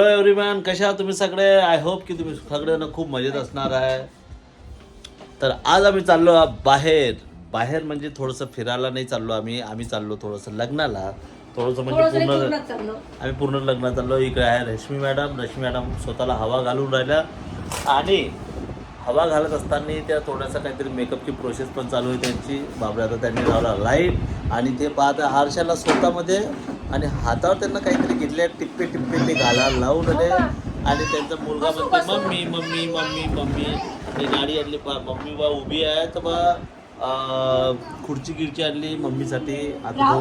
Hello एव्हरीमॅन कशा आहात तुम्ही सगळे? आय होप की तुम्ही सगळ्यांना खूप मजेत असणार आहे. तर आज आम्ही चाललो बाहेर. बाहेर म्हणजे थोडंसं फिरायला नाही चाललो आम्ही. आम्ही चाललो थोडंसं लग्नाला. थोडंसं म्हणजे पूर्ण आम्ही पूर्ण लग्नात चाललो. इकडे आहे रश्मी मॅडम. रश्मी मॅडम स्वतःला हवा घालून राहिल्या. आणि हवा घालत असताना त्या थोडासा काहीतरी मेकअपची प्रोसेस पण चालू आहे त्यांची. बाबरे आता त्यांनी लावला लाइट आणि ते पाहता आरशाला स्वतःमध्ये आणि हातावर त्यांना काहीतरी घेतले टिप्पे टिप्पे ते घालायला लावून आले आणि त्यांचा मुलगा म्हणते मम्मी मम्मी मम्मी मम्मी. ते गाडी आणली पा मम्मी बा उभी आहे तर बा खुर्ची गिरची आणली मम्मीसाठी. आता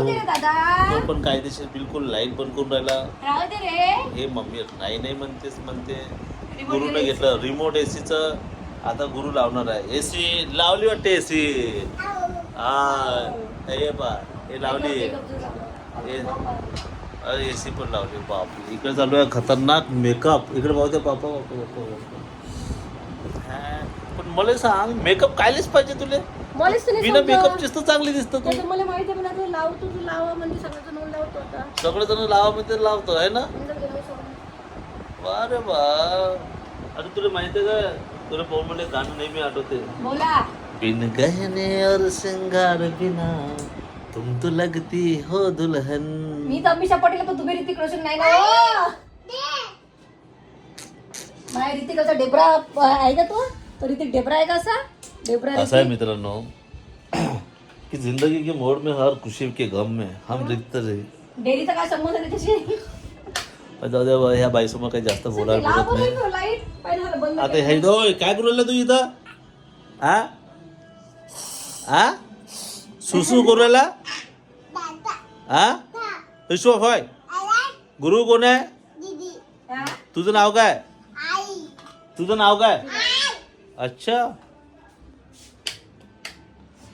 तो पण कायदेशीर बिलकुल लाइट बंद करून राहिला. हे मम्मी नाही नाही म्हणतेस म्हणते. गुरुने घेतलं रिमोट एसीचं आता गुरु लावणार आहे. एसी लावली वाटते एसी हा. हे पा हे लावली. एसी पण लावली बाप इकडे चालू आहे खतरनाक मेकअप. इकडे दे पापा बापा. हा, पण मला सांग मेकअप कायलेच पाहिजे तुले? मलाच तर बिना समजत. मेकअपचीच तर चांगली दिसत तू. मला माहिती आहे पण आता लावतो तू लावा म्हणजे सगळं जण लावतो आता. सगळेजण लावा म्हणजे लावतो आहे ना? समजा गेलो सोडून. अरे बा अरे तुला माहिती आहे का? तुला पाहून म्हणजे गाणं नेहमी आठवते. बोला. बिन गहने और श्रृंगार बिना. तुम तो लगती हो दुल्हन। मी तर अमिषा पटेल पण तुम्ही ऋतिक रोशन नाही ना हो. माय ऋतिकाचा डेबरा अ, आहे का तो? तो ऋतिक डेबरा आहे का असा? डेबरा ऐसा है ऋतिक. मित्रांनो कि जिंदगी के मोड़ में हर खुशी के गम में हम रिक्त रही। डेअरीचा काय संबंध आहे त्याच्याशी पण जाऊ द्या बा, ह्या बाईसमोर काही जास्त बोलायला बोलत नाही. बरं लाइट. पाहिजे झालं बंद आता हे दो काय करू राहिला तू इथं? हा हा सुसू करू राहिला हा? विश्व होय? गुरु कोण आहे? हा? तुझं नाव काय? तुझं नाव काय? अच्छा.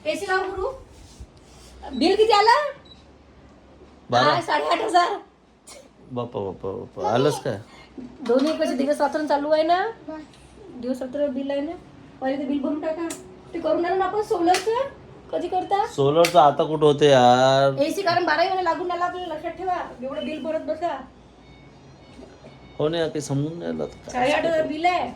एसी लाव गुरु? बिल किती आलं? बारा. हा, साडेआठ हजार. बापा बापा बापा. आलंच काय? दोन्ही कसे दिवस रात्र चालू आहे ना? दिवस रात्र बिल आहे ना? पहिले ते बिल भरून टाका. ते करून आपण सोलरचं? कधी करता? सोलरचं आता कुठं होते यार? एसी कारण बाराही महिने लागून आला आपल्याला लक्षात ठेवा. एवढं बिल भरत बसा. हो नाही काही समजून नाही आलं आता. साडेआठ हजार बिल आहे.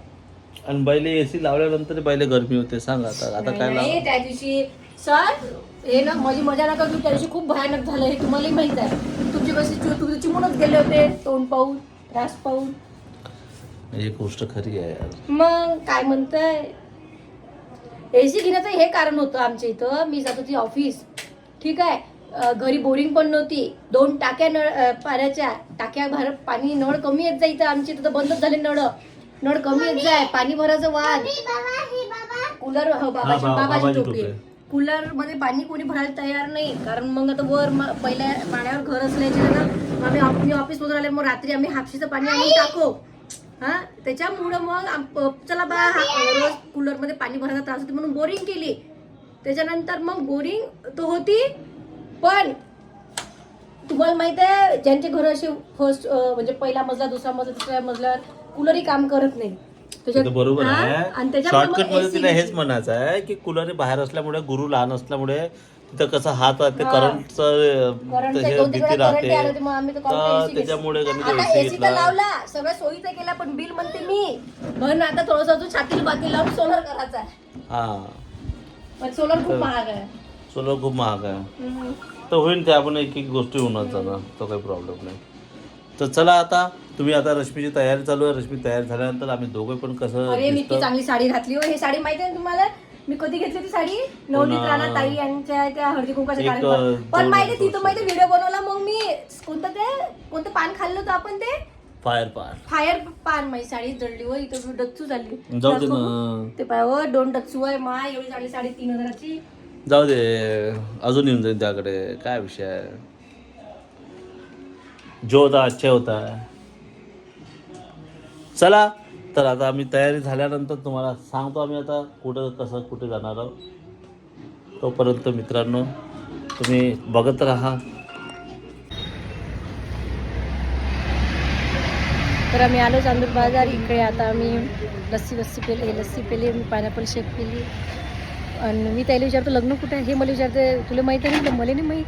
आणि पहिले एसी लावल्यानंतर पहिले गरमी होते सांग आता. आता काय लाव? नाही त्या दिवशी सर हे ना माझी मजा नका घेऊ त्या दिवशी खूप भयानक झालं हे तुम्हालाही माहीत आहे. तुमची कशी चु- तुमचे चिमूनच गेले होते तोंड पाहून रास पाहून. ही गोष्ट खरी आहे यार. मग काय म्हणताय? एसी घेण्याचं हे कारण होतं आमच्या इथं. मी जात होती ऑफिस ठीक आहे? घरी बोरिंग पण नव्हती. दोन टाक्या नळ पाण्याच्या टाक्या भर पाणी नळ कमी येत जायचं. आमच्या इथं तर बंदच झाले नळ. नळ कमी येत जाय पाणी भरायचं वाद कूलर हो बाबाची टोपी. कूलरमध्ये पाणी कोणी भरायला तयार नाही. कारण मग आता वर पहिल्या पाण्यावर घर असल्याचे ना आम्ही ऑफिस मधून आले मग रात्री आम्ही हापशीचं पाणी आणून टाको. हा त्याच्यामुळं मग चला बा हा- रोज कूलरमध्ये पाणी भरायचा त्रास होते म्हणून बोरिंग केली. त्याच्यानंतर मग बोरिंग तो होती पण तुम्हाला माहीत आहे ज्यांचे घर असे फर्स्ट म्हणजे पहिला मजला दुसरा मजला तिसऱ्या मजल्यावर कूलरही काम करत नाही. बरोबर आहे. आणि शॉर्टकटमध्ये तिला हेच. म्हणायचं आहे की कूलर बाहेर असल्यामुळे गुरु लहान असल्यामुळे तिथं कसं हात आहे ते हा. करंटचं हे भीती करंट राहते. तर करंट. त्याच्यामुळे त्यांनी आता एसी एसी तर घेतला. लावला सगळ्या सोयीचा केला पण बिल म्हणते मी म्हणून आता थोडस अजून छातीला बाती लावून सोलर करायचा हा. पण सोलर खूप महाग आहे. सोलर खूप महाग आहे. तर होईल ते आपण एक एक गोष्टी होणार जाणार तो काही प्रॉब्लेम नाही. तर चला आता तुम्ही आता रश्मीची तयारी चालू आहे रश्मी तयार झाल्यानंतर आम्ही दोघे पण कसं अरे मी चांगली साडी घातली हो हे साडी माहिती आहे तुम्हाला? मी कधी घेतली ती साडी? नवनीत पुन्हा- राणा ताई यांच्या त्या हळदी कुंकाच्या एक, कार्यक्रमात. पण दोन माहिती ती तर वर्ष. माहिती व्हिडिओ बनवला मग मी कोणतं ते कोणतं पान खाल्लं होतं आपण ते? फायर पार फायर पान माझी साडी जळली हो इथं डच्चू झाली जाऊ दे. ना ते पाय हो दोन डच्चू आहे मा एवढी चांगली साडी तीन हजाराची. जाऊ दे अजून येऊन जाईल त्याकडे. काय विषय आहे? जो होता अच्छा होता. चला. तर आता आम्ही तयारी झाल्यानंतर तुम्हाला सांगतो आम्ही आता कुठं कसं कुठे जाणार आहोत. तोपर्यंत मित्रांनो तुम्ही बघत राहा. तर आम्ही आलो चांदूर बाजार. इकडे आता आम्ही लस्सी वस्सी पेली लस्सी पेली मी पायनॅपल शेक पेली. आणि मी त्याला विचारतो लग्न कुठे आहे? हे मला विचारते तुला माहीत आहे ना? मला नाही माहीत.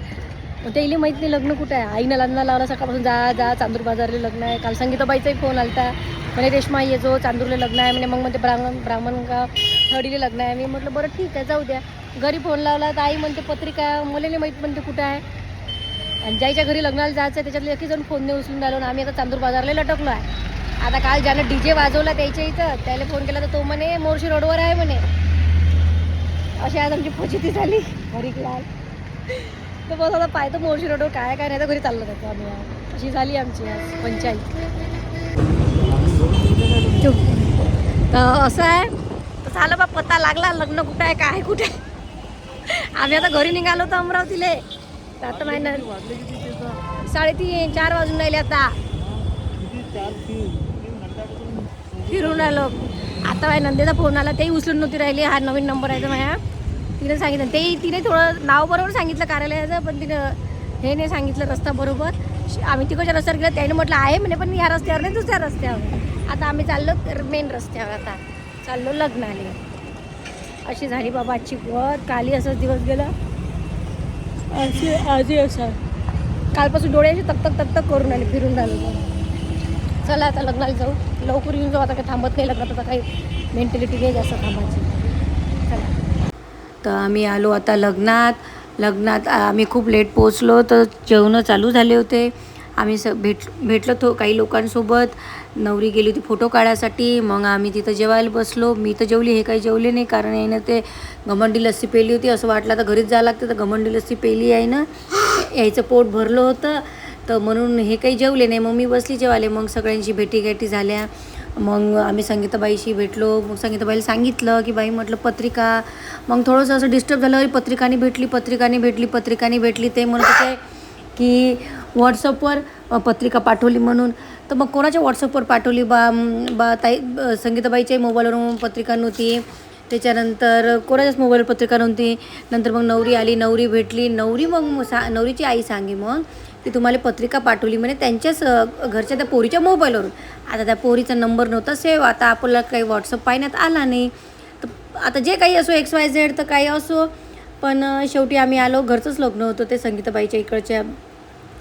मग ते माहीत माहीत नाही लग्न कुठं आहे? आईनं लग्न लावला सकाळपासून जा जा चांदूर बाजारला लग्न आहे. काल संगीताबाईचाही फोन आलता. म्हणे रेश्मा येजो चांदूरला लग्न आहे. म्हणे मग म्हणते ब्राह्मण ब्राह्मण का थडीला लग्न आहे. मी म्हटलं बरं ठीक आहे जाऊ द्या. घरी फोन लावला तर आई म्हणते पत्रिका मला नाही माहीत म्हणते कुठं आहे? आणि ज्याच्या घरी लग्नाला जायचं आहे त्याच्यातले एकही जण फोन नाही उचलून राहिलो आणि आम्ही आता चांदूर बाजारला लटकलो आहे. आता काल ज्यानं डी जे वाजवला त्याच्या इथं त्याला फोन केला तर तो म्हणे मोर्शी रोडवर आहे म्हणे. अशी आज आमची फजिती झाली. घरी लाल. तर बस आता तर मोर्शी रोडवर काय काय नाही तर घरी चाललं जातो आम्ही अशी झाली आमची आज पंचायत. तर असं आहे. तर झालं बा पत्ता लागला लग्न कुठं आहे काय कुठे आम्ही आता घरी निघालो होतो अमरावतीले. तर आता नाही ना साडेतीन चार वाजून राहिले आता. फिरून आलो. आता माझ्या नंदेचा फोन आला तेही उचलून नव्हती राहिली. हा नवीन नंबर आहे तर माझ्या. तिने सांगितलं. ते तिने थोडं नाव बरोबर सांगितलं कार्यालयाचं पण तिनं हे नाही सांगितलं रस्ता बरोबर. आम्ही तिकडच्या रस्त्यावर गेलो त्याने म्हटलं आहे म्हणे पण ह्या रस्त्यावर नाही दुसऱ्या रस्त्यावर. आता आम्ही चाललो मेन रस्त्यावर आता. चाललो लग्नाले अशी झाली बाबा आजची वर काली असंच दिवस गेला. अशी आजही असं. कालपासून डोळे असे तक तक तक तक करून आले फिरून राहिलो चला आता लग्नाला जाऊ. लवकर येऊन जाऊ. आता काही थांबत नाही लग्नात आता काही मेंटॅलिटी नाही जास्त थांबायची. तर आम्ही आलो आता लग्नात. लग्नात आम्ही खूप लेट पोचलो तर जेवणं चालू झाले होते. आम्ही स भेट भेटलो तो काही लोकांसोबत. नवरी गेली होती फोटो काढायसाठी. मग आम्ही तिथं जेवायला बसलो. मी तर जेवली हे काही जेवले नाही. कारण यानं ते घमंडी लस्सी पेली होती. असं वाटलं तर घरीच जावं लागतं. तर घमंडी लस्सी पेली आहे ना यायचं पोट भरलं होतं. तर म्हणून हे काही जेवले नाही. मग मी बसली जेवाले मग सगळ्यांची भेटीगाठी झाल्या. मग आम्ही संगीताबाईशी भेटलो. मग संगीताबाईला सांगितलं की बाई म्हटलं पत्रिका. मग थोडंसं असं डिस्टर्ब झालं पत्रिकाने भेटली पत्रिकाने भेटली पत्रिकाने भेटली. ते म्हणत होते की व्हॉट्सअपवर पत्रिका पाठवली म्हणून. तर मग कोणाच्या व्हॉट्सअपवर पाठवली? बा बा ताई संगीताबाईच्याही मोबाईलवरून पत्रिका नव्हती. त्याच्यानंतर कोणाच्याच मोबाईल पत्रिका नव्हती. नंतर मग नवरी आली नवरी भेटली. नवरी मग सा नवरीची आई सांगे मग. ती तुम्हाला पत्रिका पाठवली. म्हणे त्यांच्याच घरच्या त्या पोरीच्या मोबाईलवरून. आता त्या पोरीचा नंबर नव्हता सेव्ह आता आपल्याला काही व्हॉट्सअप पाहण्यात आला नाही. तर आता जे काही असो एक्स वाय झेड तर काही असो पण शेवटी आम्ही आलो. घरचंच लग्न होतं. ते संगीताबाईच्या इकडच्या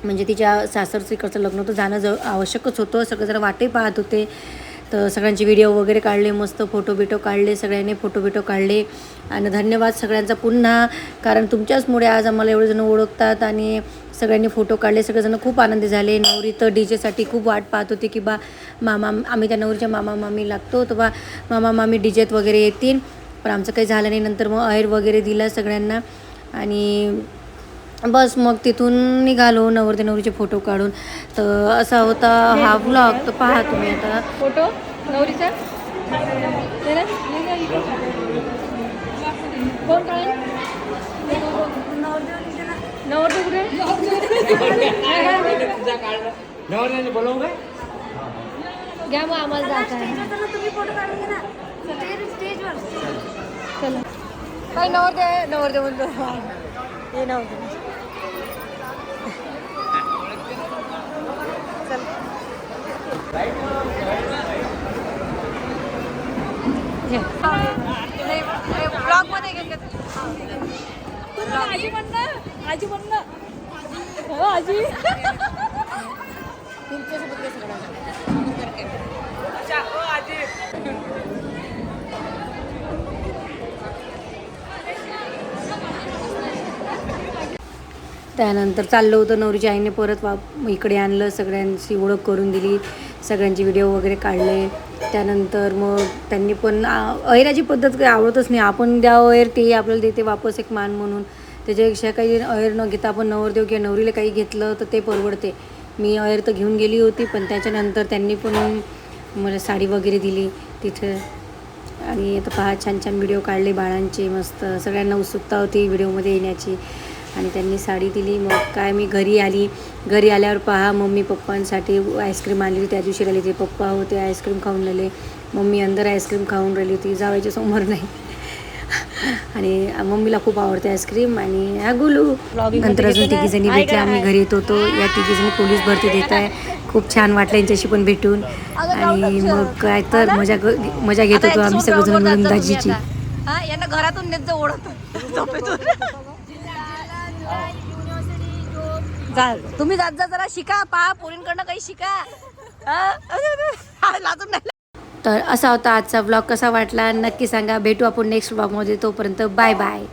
म्हणजे तिच्या सासरचं इकडचं लग्न होतं. जाणं ज आवश्यकच होतं. सगळेजण वाटे पाहत होते. तर सगळ्यांचे व्हिडिओ वगैरे काढले मस्त फोटो बिटो काढले. सगळ्यांनी फोटो बिटो काढले. आणि धन्यवाद सगळ्यांचा पुन्हा. कारण तुमच्याचमुळे आज आम्हाला एवढे जण ओळखतात. आणि सगळ्यांनी फोटो काढले. सगळेजण खूप आनंदी झाले. नवरी तर डी जेसाठी खूप वाट पाहत होती की बा मामा आम्ही त्या नवरीच्या मामा मामी लागतो. तर बा मामा मामी डी जेत वगैरे येतील. पण आमचं काही झालं नाही. नंतर मग अहेर वगैरे दिला सगळ्यांना. आणि बस मग तिथून निघालो नवरदे नवरीचे फोटो काढून. तर असा होता हा ब्लॉग तर पहा तुम्ही आता. फोटो? नवरीचा? नवरदेव कुठे? घ्या मग आम्हाला जायचं आहे. चला काय नवरदेव नवरदेव म्हणतो. हे नवरदेव. चल. ब्लॉगमध्ये घेऊन आजी आजी म्हणणं हो आजी. तुमच्यासोबत काय सगळं त्यानंतर चाललं होतं नवरीच्या आईने परत वा इकडे आणलं सगळ्यांची ओळख करून दिली सगळ्यांचे व्हिडिओ वगैरे काढले. त्यानंतर मग त्यांनी पण अहिराची पद्धत काही आवडतच नाही. आपण द्या अहेर ते आपल्याला देते वापस एक मान म्हणून. त्याच्यापेक्षा काही अहेर न घेता आपण नवरदेव किंवा नवरीला काही घेतलं तर ते परवडते. मी अहेर तर घेऊन गेली होती पण त्याच्यानंतर त्यांनी पण मला साडी वगैरे दिली तिथं. आणि आता पहा छान छान व्हिडिओ काढले बाळांचे मस्त सगळ्यांना उत्सुकता होती व्हिडिओमध्ये येण्याची. आणि त्यांनी साडी दिली. मग काय मी घरी आली. घरी आल्यावर पहा मम्मी पप्पांसाठी आईस्क्रीम आणली त्या दिवशी राहिली ते पप्पा होते आईस्क्रीम खाऊन राहिले. मम्मी अंदर आईस्क्रीम खाऊन राहिली होती. जावायच्या समोर नाही. आणि मम्मीला खूप आवडते आईस्क्रीम आणि हा गुलू. नंतर अजून तिघी जणी भेटल्या आम्ही घरी येत होतो. या तिघी जणी पोलीस भरती देत आहे. खूप छान वाटलं यांच्याशी पण भेटून. आणि मग काय तर मजा मजा घेत होतो आम्ही सगळेजण मिळून दाजीची. यांना घरातून नेत तुम्ही जात जा जरा शिका पहा पोरींकडनं काही शिका. हा? लाजून. तर असा होता आजचा ब्लॉग कसा वाटला नक्की सांगा. भेटू आपण नेक्स्ट ब्लॉगमध्ये तोपर्यंत बाय बाय